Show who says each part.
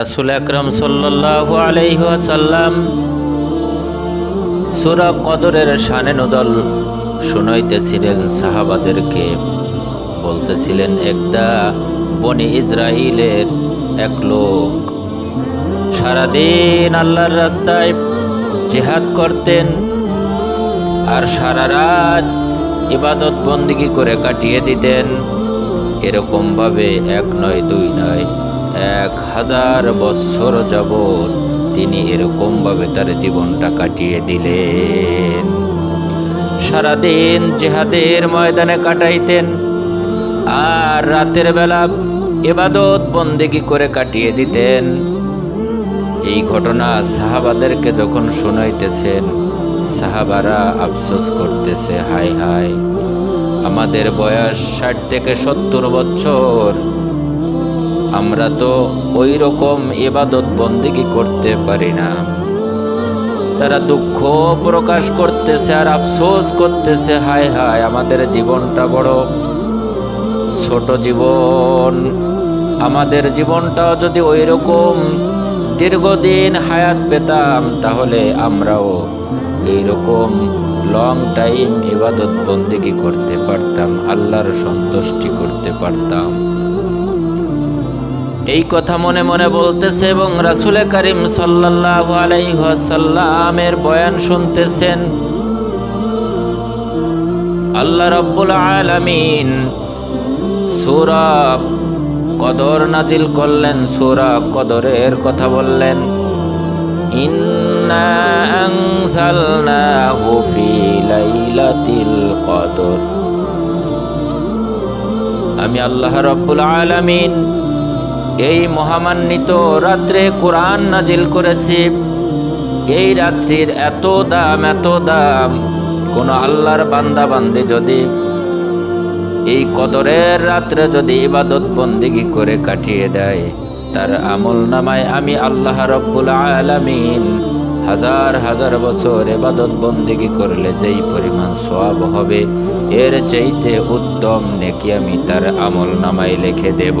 Speaker 1: রাসুল আকরম সাল্লাল্লাহু আলাইহি ওয়াসাল্লাম সূরা কদরের শানে নদল শুনাইতেছিলেন সাহাবাদেরকে। বলতেছিলেন একদা বনি ইসরাইলের এক লোক সারাদিন আল্লাহর রাস্তায় জেহাদ করতেন আর সারা রাত ইবাদত বন্দিগি করে কাটিয়ে দিতেন। এরকমভাবে এক নয়, দুই নয় এক হাজার বছর যাবৎ তিনি এরকমভাবে তার জীবনটা কাটিয়ে দিলেন। সারাদিন জেহাদের ময়দানে কাটাইতেন আর রাতের বেলা এবাদত বন্দেগি করে কাটিয়ে দিতেন। এই ঘটনা সাহাবাদেরকে যখন শুনাইতেছেন, সাহাবারা আফসোস করতেছে হাই হাই আমাদের বয়স ষাট থেকে সত্তর বছর। আমরা তো ওই রকম এবাদত বন্দিগি করতে পারি না। তারা দুঃখ প্রকাশ করতেছে আর আফসোস করতেছে, হায় হায়, আমাদের জীবনটা বড় ছোট জীবন। আমাদের জীবনটাও যদি ওই রকম দীর্ঘদিন হায়াত পেতাম, তাহলে আমরাও এইরকম লং টাইম এবাদত বন্দিগি করতে পারতাম, আল্লাহর সন্তুষ্টি করতে পারতাম। এই কথা মনে মনে বলতেছে এবং রাসুলে করিম সাল্লাল্লাহু আলাইহি ওয়াসাল্লামের বয়ান শুনতেছেন। আল্লাহ রাব্বুল আলামিন সূরা কদর নাজিল করলেন, সূরা কদরের কথা বললেন। কদর। আমি আল্লাহ রাব্বুল আলামিন এই মহামান্বিত রাত্রে কোরআন নাজিল করেছি। এই রাত্রির এত দাম এত দাম, কোন আল্লাহর বান্দা বান্দি যদি এই কদরের রাত্রে যদি ইবাদত বন্দিগি করে কাটিয়ে দেয়, তার আমল নামায় আমি আল্লাহ রব্বুল আলামিন হাজার হাজার বছর এবাদত বন্দিগি করলে যেই পরিমাণ সোয়াব হবে, এর চাইতে উত্তম নেকি আমি তার আমল নামায় লিখে দেব।